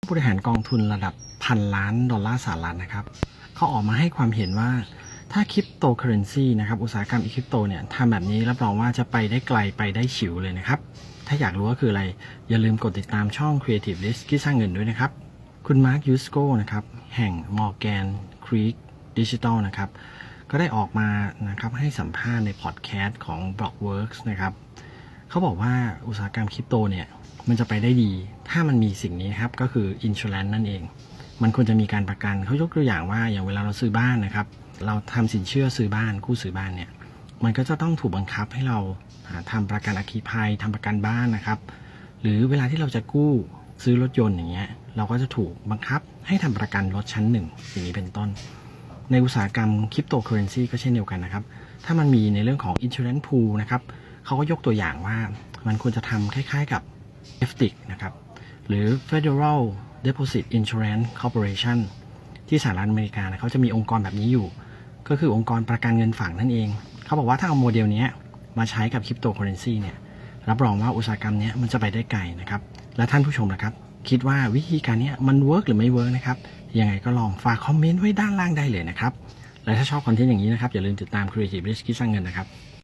ผู้บริหารกองทุนระดับพันล้านดอลลาร์สหรัฐนะครับเขาออกมาให้ความเห็นว่าถ้าคริปโตเคอเรนซีนะครับอุตสาหกรรมอีคริปโตเนี่ยทำแบบนี้รับรองว่าจะไปได้ไกลไปได้ฉิวเลยนะครับ ถ้าอยากรู้ว่าคืออะไร อย่าลืมกดติดตามช่อง Creative Risk ที่สร้างเงินด้วยนะครับ คุณมาร์คยูสโกนะครับแห่ง Morgan Creek Digital นะครับก็ได้ออกมานะครับให้สัมภาษณ์ในพอดแคสต์ของ Blockworks นะครับ เขาบอกว่าอุตสาหกรรมคริปโตเนี่ยมันจะไปได้ดี ถ้ามันมีสิ่งนี้ครับก็คือ insurance นั่นเอง มันควรจะมีการประกันเขายกตัวอย่างว่าอย่างเวลาเราซื้อบ้านนะครับ เราทำสินเชื่อซื้อบ้านกู้ซื้อบ้านเนี่ยมันก็จะต้องถูกบังคับให้เราหาทำประกันอัคคีภัยทำประกันบ้านนะครับ หรือเวลาที่เราจะกู้ซื้อรถยนต์อย่างเงี้ยเราก็จะถูกบังคับให้ทำประกันรถชั้นหนึ่งอย่างนี้เป็นต้น ในอุตสาหกรรมคริปโตเคอเรนซีก็เช่นเดียวกันนะครับ ถ้ามันมีในเรื่องของ insurance pool นะครับ เขาก็ยกตัวอย่างว่ามันควรจะทำคล้ายๆกับ FDIC นะครับ หรือ Federal Deposit Insurance Corporation ที่สหรัฐอเมริกานะเขาจะมีองค์กรแบบนี้อยู่ ก็คือองค์กรประกันเงินฝากนั่นเอง เขาบอกว่าถ้าเอาโมเดลนี้มาใช้กับคริปโตเคอเรนซีเนี่ยรับรองว่าอุตสาหกรรมนี้มันจะไปได้ไกลนะครับ และท่านผู้ชมนะครับ คิดว่าวิธีการนี้มันเวิร์กหรือไม่เวิร์กนะครับ ยังไงก็ลองฝากคอมเมนต์ไว้ด้านล่างได้เลยนะครับ และถ้าชอบคอนเทนต์อย่างนี้นะครับ อย่าลืมติดตาม Creative Risk ที่สร้างเงินนะครับ